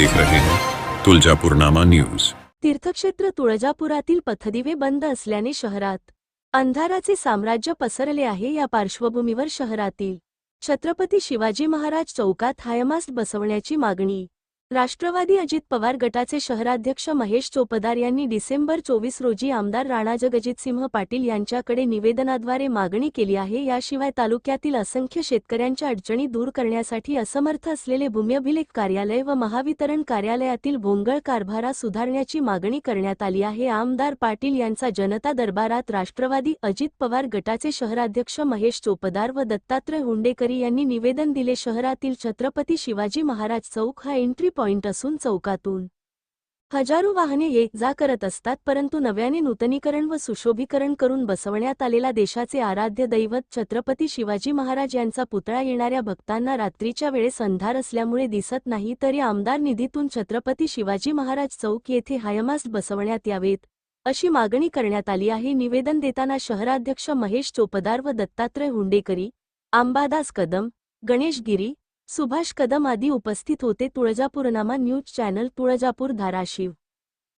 देख रहे हैं। तुलजापुरनामा न्यूज। तीर्थक्षेत्र तुळजापुरातील पथदिवे बंद असल्याने शहरात अंधाराचे साम्राज्य पसरले आहे या पार्श्वभूमीवर शहरातील छत्रपती शिवाजी महाराज चौकात हायमास्ट बसवण्याची मागणी राष्ट्रवादी अजित पवार गटाचे शहराध्यक्ष महेश चोपदार यांनी डिसेंबर चोवीस रोजी आमदार राणा जगजितसिंह पाटील यांच्याकडे निवेदनाद्वारे मागणी केली आहे. याशिवाय तालुक्यातील असंख्य शेतकऱ्यांच्या अडचणी दूर करण्यासाठी असमर्थ असलेले भूम्यभिलेख कार्यालय व महावितरण कार्यालयातील भोंगळ कारभारा सुधारण्याची मागणी करण्यात आली आहे. आमदार पाटील यांचा जनता दरबारात राष्ट्रवादी अजित पवार गटाचे शहराध्यक्ष महेश चोपदार व दत्तात्रय हुंडेकरी यांनी निवेदन दिले. शहरातील छत्रपती शिवाजी महाराज चौक हा एंट्री पॉइंट असून चौकातून. हजारो वाहने ये जा करत असतात परंतु नव्याने नूतनीकरण व सुशोभीकरण करून बसवण्यात आलेला देशाचे आराध्य दैवत छत्रपती शिवाजी महाराज यांचा पुतळा येणाऱ्या भक्तांना रात्रीच्या वेळेस अंधार असल्यामुळे दिसत नाही तरी आमदार निधीतून छत्रपती शिवाजी महाराज चौक येथे हायमास्ट बसवण्यात यावेत अशी मागणी करण्यात आली आहे. निवेदन देताना शहराध्यक्ष महेश चोपदार व दत्तात्रय हुंडेकरी आंबादास कदम गणेश गिरी सुभाष कदम आदी उपस्थित होते तुळजापूरनामा न्यूज चॅनल तुळजापूर धाराशिव.